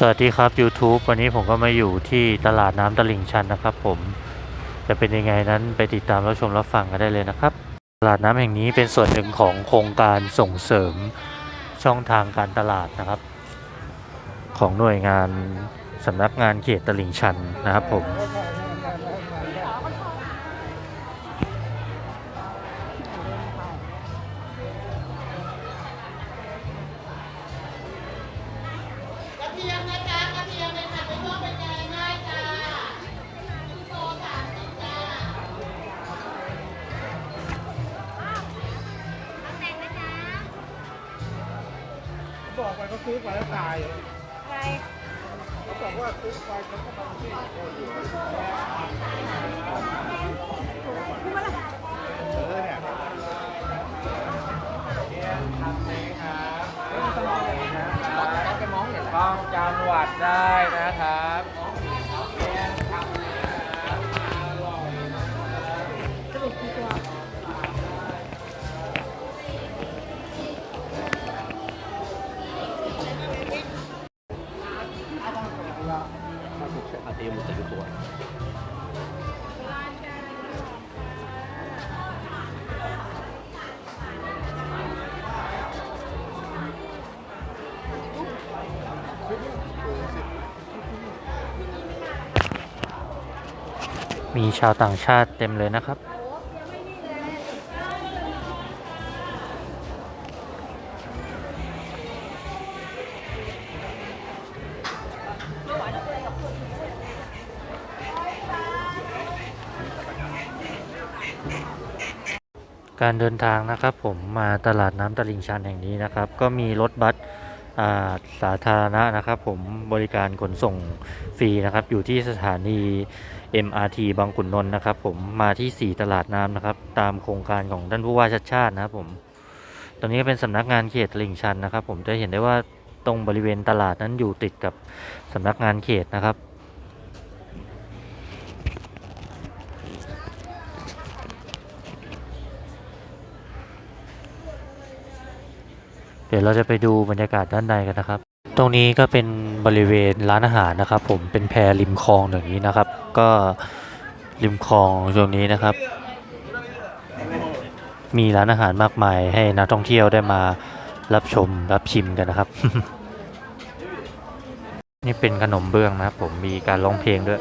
สวัสดีครับ YouTube วันนี้ผมก็มาอยู่ที่ตลาดน้ำตลิ่งชันนะครับ ผมจะเป็นยังไงนั้นไปติดตามรับชมรับฟังกันได้เลยนะครับ ตลาดน้ำแห่งนี้เป็นส่วนหนึ่งของโครงการส่งเสริมช่องทางการตลาดนะครับ ของหน่วยงานสำนักงานเขตตลิ่งชันนะครับผม บอกไปเขาซื้อไปแล้วตายเขาบอกว่าซื้อไปเขาก็มาที่เมีชาวต่างชาติเต็มเลยนะครับ การเดินทางนะครับผมมาตลาดน้ำตลิ่งชันแห่งนี้นะครับ ก็มีรถบัส สาธารณะนะครับผมบริการขนส่งฟรีนะครับ อยู่ที่สถานี MRT บางขุนนนท์นะครับ ผมมาที่ 4 ตลาดน้ำนะครับ ตามโครงการของท่านผู้ว่าชัดชาตินะครับผมตรงนี้ก็เป็นสำนักงานเขตตลิ่งชันนะครับ ผมจะเห็นได้ว่าตรงบริเวณตลาดนั้นอยู่ติดกับสำนักงานเขตนะครับ เดี๋ยวเราจะไปดูบรรยากาศด้านในกันนะครับ ตรงนี้ก็เป็นบริเวณร้านอาหารนะครับ ผมเป็นแพริมคลองอย่างนี้นะครับ ก็ริมคลองตรงนี้นะครับ มีร้านอาหารมากมายให้นักท่องเที่ยวได้มารับชมรับชิมกันนะครับ นี่เป็นขนมเบื้องนะครับผมมีการร้องเพลงด้วย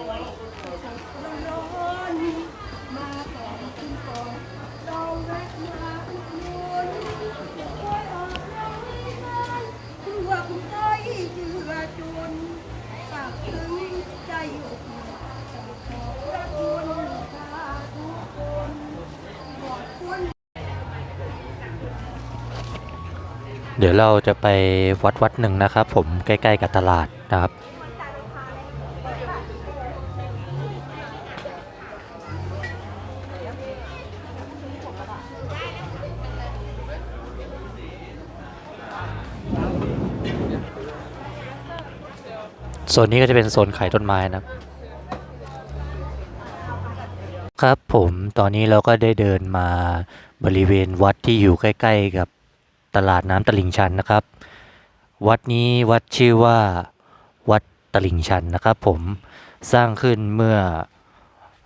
เดี๋ยวเราจะไปวัดวัดหนึ่งนะครับ ผมใกล้ๆกับตลาดนะครับ โซนนี้ก็จะเป็นโซนขายต้นไม้นะครับ ครับผมตอนนี้เราก็ได้เดินมาบริเวณวัดที่อยู่ใกล้ ๆ กับ ตลาดน้ำตลิ่งชันนะครับ วัดนี้วัดชื่อว่า วัดตลิ่งชันนะครับผมสร้างขึ้นเมื่อ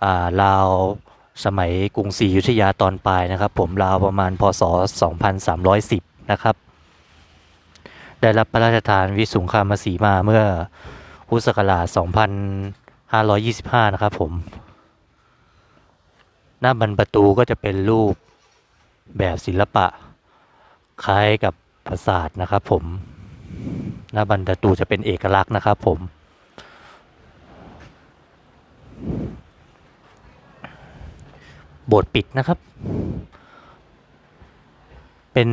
อาราวสมัยกรุงศรีอยุธยาตอนปลายนะครับ ผมราวประมาณพศ 2310 นะครับ ได้รับพระราชทานวิสุงคามสีมาเมื่อพุทธศักราช 2525 นะครับผม หน้าบันประตูก็จะเป็นรูปแบบศิลปะ คล้ายกับปราสาทนะครับผมหน้าบันประตูจะเป็นเอกลักษณ์นะครับผม โบสถ์ปิดนะครับ เป็น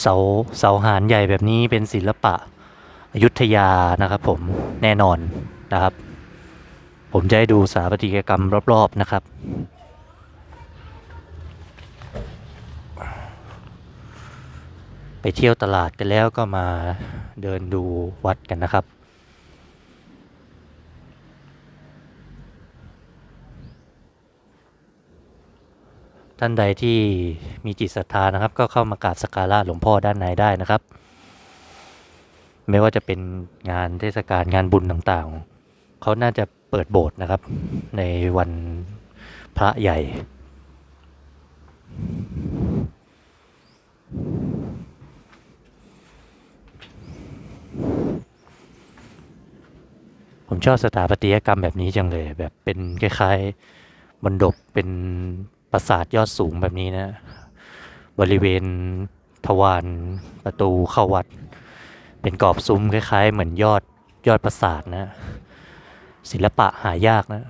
เสาเสาหารใหญ่แบบนี้เป็นศิลปะอยุธยานะครับผมแน่นอนนะครับ ผมจะให้ดูสถาปัตยกรรมรอบๆนะครับ ไปเที่ยวตลาดกันแล้วก็มาเดินดูวัดกันนะครับ ท่านใดที่มีจิตศรัทธานะครับ ก็เข้ามากราบสักการะหลวงพ่อด้านในได้นะครับ ไม่ว่าจะเป็นงานเทศกาลงานบุญต่างๆ เขาน่าจะเปิดโบสถ์นะครับ ในวันพระใหญ่ ผมชอบสถาปัตยกรรมแบบนี้จังเลย แบบเป็นคล้ายๆบันดบเป็นปราสาทยอดสูงแบบนี้นะ บริเวณทวารประตูเข้าวัด เป็นกรอบซุ้มคล้าย ๆ เหมือนยอดยอดปราสาทนะ ศิลปะหายากนะ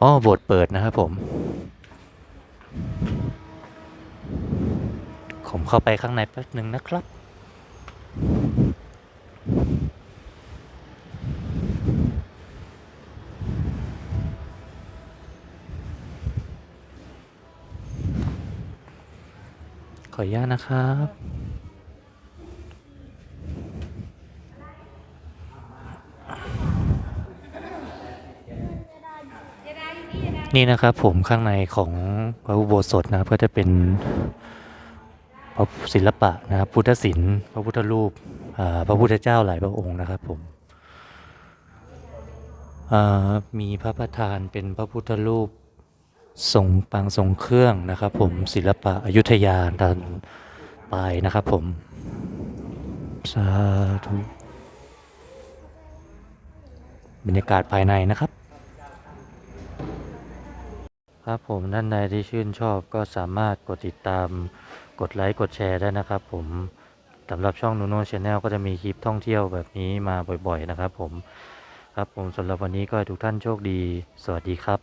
อ๋อบสถ์เปิดนะครับผม ผมเข้าไปข้างในแป๊บหนึ่งนะครับ ขออนุญาตนะครับนี่นะครับผมข้างในของพระอุโบสถนะครับก็จะเป็น พระศิลปะนะครับพุทธศิลป์พระพุทธรูปพระพุทธเจ้าหลายพระองค์นะครับผมมีพระประธานเป็นพระพุทธรูปทรงปางทรงเครื่องนะครับผมศิลปะอยุธยาตอนปลายนะครับผมสาธุบรรยากาศภายในนะครับ ครับผมท่านใดที่ชื่นชอบก็สามารถกดติดตาม กดไลค์กดแชร์ได้นะครับผมสำหรับช่องนูโน่ชาแนลก็จะมีคลิปท่องเที่ยวแบบนี้มาบ่อยๆนะครับผม ครับผมสำหรับวันนี้ก็ให้ทุกท่านโชคดี สวัสดีครับ